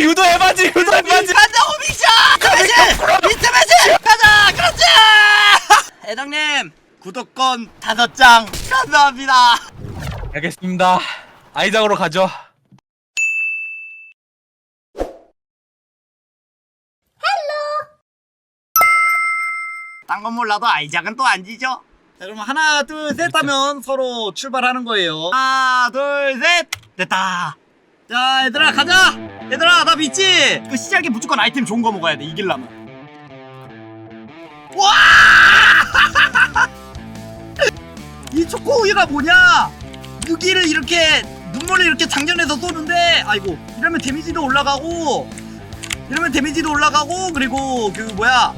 유도 해봐지 유도 해봐지. 가자 오미션 미트 매실 미트 매실 가자 그렇지 회장님 구독권 다섯 장 감사합니다. 알겠습니다. 아이작으로 가죠. 딴 건 몰라도 아이작은 또 안 지죠 자 그럼 하나 둘 셋 하면 서로 출발하는 거예요. 하나 둘 셋! 됐다 자 얘들아 가자! 얘들아 나 믿지? 그 시작에 무조건 아이템 좋은 거 먹어야 돼 이길라면. 와! 이 초코우유가 뭐냐? 무기를 이렇게 눈물을 이렇게 장전해서 쏘는데 아이고 이러면 데미지도 올라가고 이러면 데미지도 올라가고 그리고 그 뭐야?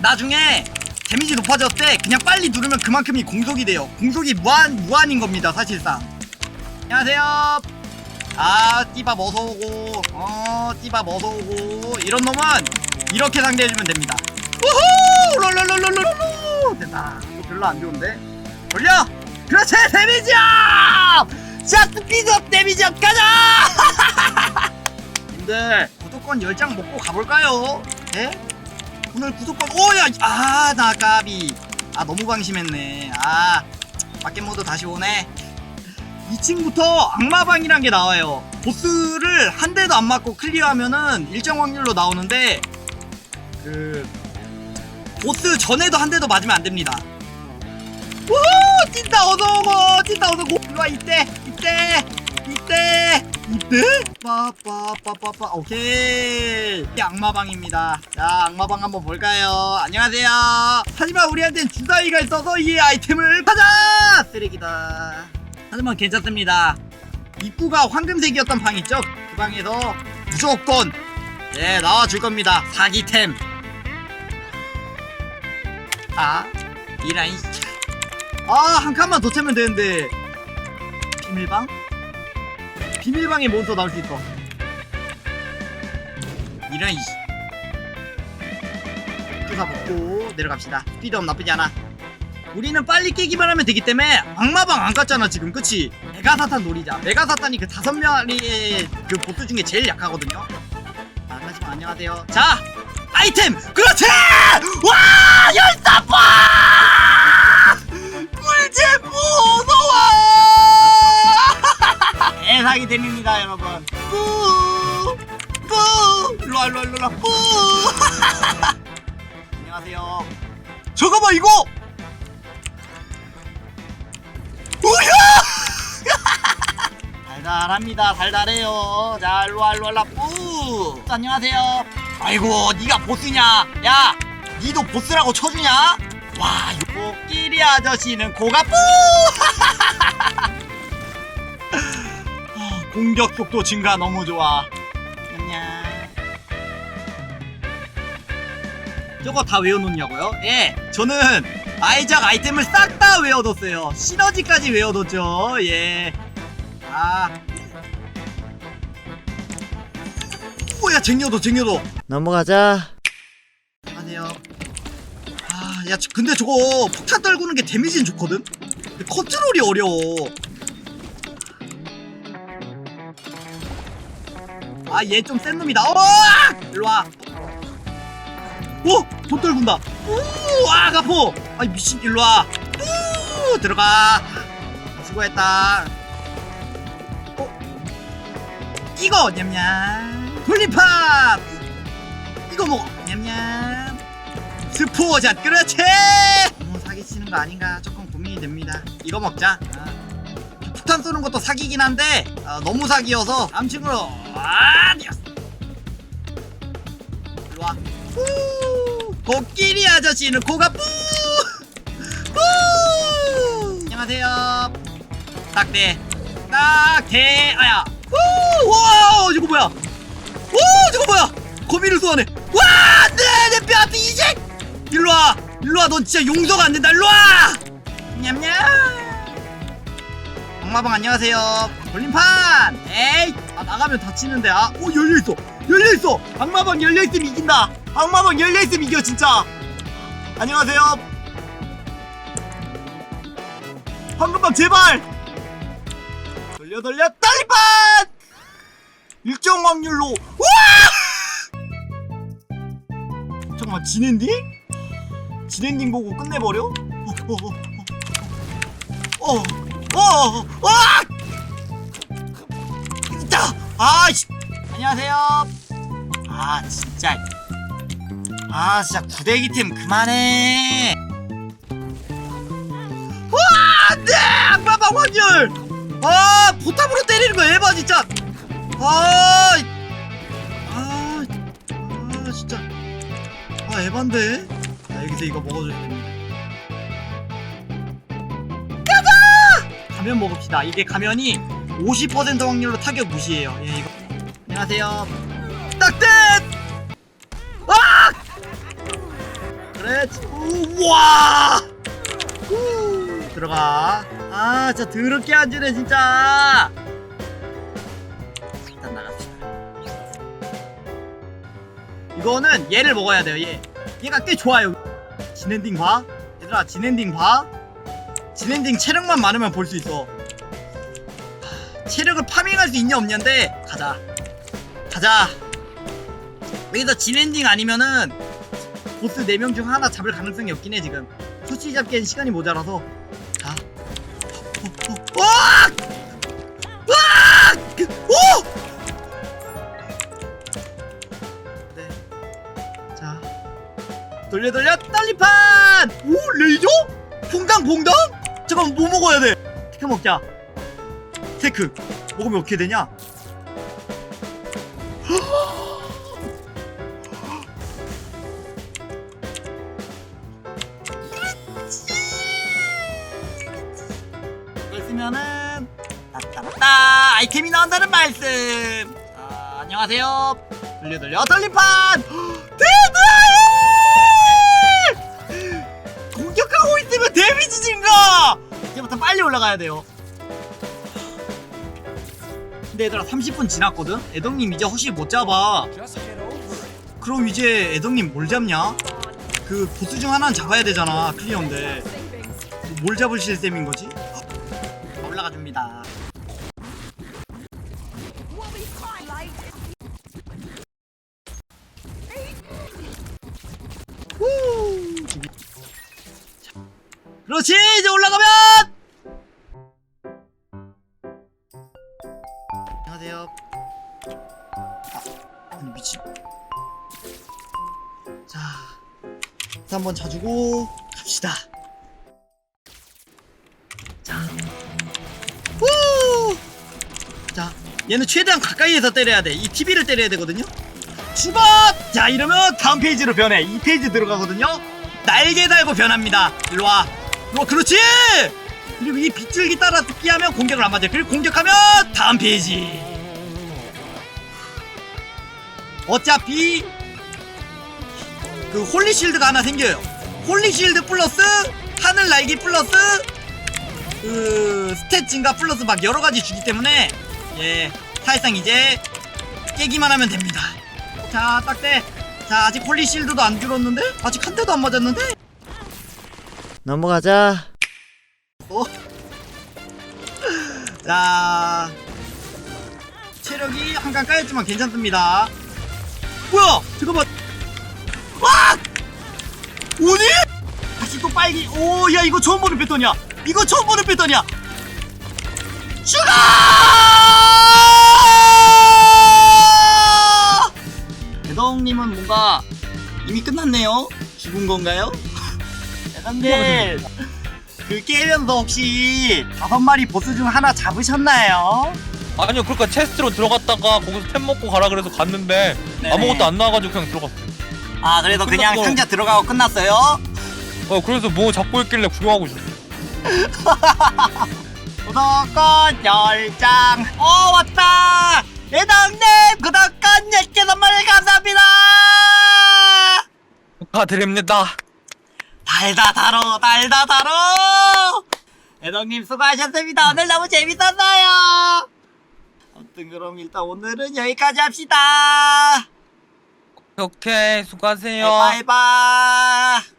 나중에 데미지 높아졌을 때 그냥 빨리 누르면 그만큼이 공속이 돼요. 공속이 무한 무한인 겁니다 사실상. 안녕하세요 아 띠밥 어서오고. 어 띠밥 어서오고. 이런 놈은 이렇게 상대해주면 됩니다. 우후! 롤롤롤롤롤롤. 됐다. 이거 별로 안 좋은데. 돌려! 그렇지! 데미지업! 자 스피드업 데미지업 가자! 님들 구독권 10장 먹고 가볼까요? 예? 오늘 구독권 오야 아나 까비. 아 너무 방심했네. 아 밖에 모드 다시 오네 2층부터 악마방이란 게 나와요. 보스를 한 대도 안 맞고 클리어하면은 일정 확률로 나오는데 그 보스 전에도 한 대도 맞으면 안 됩니다. 우후! 찐따 어서오고! 찐따 어서오고! 일로와 이때! 이때! 이때! 이때? 빠빠빠빠빠. 오케이. 이게 악마방입니다. 자 악마방 한번 볼까요? 안녕하세요. 하지만 우리한텐 주사위가 있어서 이 아이템을 가자! 쓰레기다 하지만 괜찮습니다. 입구가 황금색이었던 방 있죠? 그 방에서 무조건 네 나와줄 겁니다. 사기템. 아 이라인. 아한 칸만 더 채면 되는데. 비밀방? 비밀방에 몬스터 나올 수 있어 이런 이 주사 먹고 내려갑시다. 스피드업 나쁘지 않아 우리는 빨리 깨기만 하면 되기 때문에 악마방 안 갔잖아 지금. 그치? 메가사탄 노리자. 메가사탄이 그 다섯 마리의 그 보스 중에 제일 약하거든요. 아 하지만 안녕하세요. 자 아이템! 그렇지! 와! 열사파 꿀잼부 어서와! 대상이 됩니다 여러분. 뿌 뿌 일로와 일로와 일로와. 뿌 안녕하세요. 저거 봐 이거 달달합니다. 달달해요. 자 일로와 일로와 일로와. 뿌 안녕하세요. 아이고 네가 보스냐? 야 니도 보스라고 쳐주냐? 와 이거 끼리 아저씨는 고가 뿌 아, 공격 속도 증가 너무 좋아. 냠냠 저거 다 외워놓냐고요? 예 저는 아이작 아이템을 싹 다 외워뒀어요. 시너지까지 외워뒀죠. 예 아. 뭐야 쟁여도 쟁여도 넘어가자. 안녕하세요 아, 야, 저- 근데 저거 폭탄 떨구는 게 데미지는 좋거든? 근데 컨트롤이 어려워. 아, 얘 좀 센 놈이다. 어! 일로 와. 오! 돈 떨군다. 우! 아, 가포! 아이, 미친, 일로 와. 우! 들어가. 수고했다. 이거, 냠냠. 돌림판! 이거 먹어. 냠냠. 스포샷 그렇지 너무 사기치는 거 아닌가 조금 고민이 됩니다 이거 먹자 아. 폭탄 쏘는 것도 사기긴 한데 아, 너무 사기여서 다음 친구로 아디오스 일로와 후 코끼리 아저씨는 코가 뿌 후! 안녕하세요 딱대 딱대 아 거미를 쏘아내 와 안돼 내 뼈아피 이색 일로와 일로와 넌 진짜 용서가 안 된다 일로와! 냠냠! 악마방 안녕하세요. 돌림판! 에이 아 나가면 다치는데 아 오 열려있어. 열려있어. 악마방 열려있으면 이긴다. 악마방 열려있으면 이겨 진짜. 안녕하세요. 황금방 제발! 돌려 돌려 돌림판! 일정 확률로 와! 잠깐만 진엔딩? 진엔딩 보고 끝내버려? 어, 어, 어, 어, 어, 어, 아! 있다! 아, 씨. 안녕하세요. 아, 진짜. 아, 진짜 구대기 팀 그만해. 와, 안 돼! 악마방 확률! 아, 포탑으로 때리는 거 에바, 진짜! 아, 아, 아, 에반데? 자, 여기서 이거 먹어줘야 됩니다. 가자! 가면 먹읍시다. 이게 가면이 50% 확률로 타격 무시해요. 예, 이거. 안녕하세요. 딱뜻! 아! 그래, 우와! 후, 들어가. 아, 진짜 더럽게 안 주네, 진짜. 이거는 얘를 먹어야 돼요, 얘. 얘가 꽤 좋아요. 진엔딩 봐. 얘들아, 진엔딩 봐. 진엔딩 체력만 많으면 볼 수 있어. 하, 체력을 파밍할 수 있냐 없냐인데 가자. 가자. 여기서 진엔딩 아니면은 보스 4명 중 하나 잡을 가능성이 없긴 해 지금 소시 잡기엔 시간이 모자라서 자 어, 어, 와! 돌려 돌려 딸리판! 오 레이저? 봉당 봉당? 잠깐 뭐 먹어야 돼? 테크 먹자 테크 먹으면 어떻게 되냐? 이걸 쓰면은 따따따 아이템이 나온다는 말씀 자 안녕하세요 돌려 돌려 돌림판 데미지 증가 이제부터 빨리 올라가야 돼요 근데 얘들아 30분 지났거든? 애덕님 이제 허시 못 잡아 그럼 이제 애덕님 뭘 잡냐? 그 보스 중 하나는 잡아야 되잖아 클리어인데 뭘 잡으실 셈인 거지? 올라가 줍니다. 한번 자주고 갑시다. 자. 후! 자, 얘는 최대한 가까이에서 때려야 돼. 이 TV를 때려야 되거든요. 추박! 자, 이러면 다음 페이지로 변해. 이 페이지 들어가거든요. 날개 달고 변합니다. 일로 와. 일로 와, 그렇지! 그리고 이 빗줄기 따라 피하면 공격을 안 맞아. 그리고 공격하면 다음 페이지. 어차피 그 홀리 실드가 하나 생겨요. 홀리 실드 플러스 하늘 날개 플러스 그 스탯 증가 플러스 막 여러 가지 주기 때문에 예 사실상 이제 깨기만 하면 됩니다. 자 딱대. 자 아직 홀리 실드도 안 줄었는데 아직 한 대도 안 맞았는데. 넘어가자. 어? 자 체력이 한칸 까였지만 괜찮습니다. 뭐야? 잠깐만. 와! 오니? 다시 또 빨기. 오, 야 이거 처음 보는 패턴이야. 이거 처음 보는 패턴이야. 슈가! 대동님은 뭔가 이미 끝났네요. 죽은 건가요? 대동님, 그 깨면서 혹시 다섯 마리 보스 중 하나 잡으셨나요? 아니요 그러니까 체스트로 들어갔다가 거기서 템 먹고 가라 그래서 갔는데 네네. 아무것도 안 나와가지고 그냥 들어갔어 아, 그래서 그냥 끝났고. 상자 들어가고 끝났어요? 어 그래서 뭐 잡고 있길래 구경하고 있었어. 구독권 열장. 어 왔다! 예당님 구독권 10개 선물 감사합니다! 축하드립니다. 달다 달어 달다 달어! 예당님 수고하셨습니다. 오늘 너무 재밌었어요. 아무튼 그럼 일단 오늘은 여기까지 합시다 오케이 수고하세요. 네, 바이바이.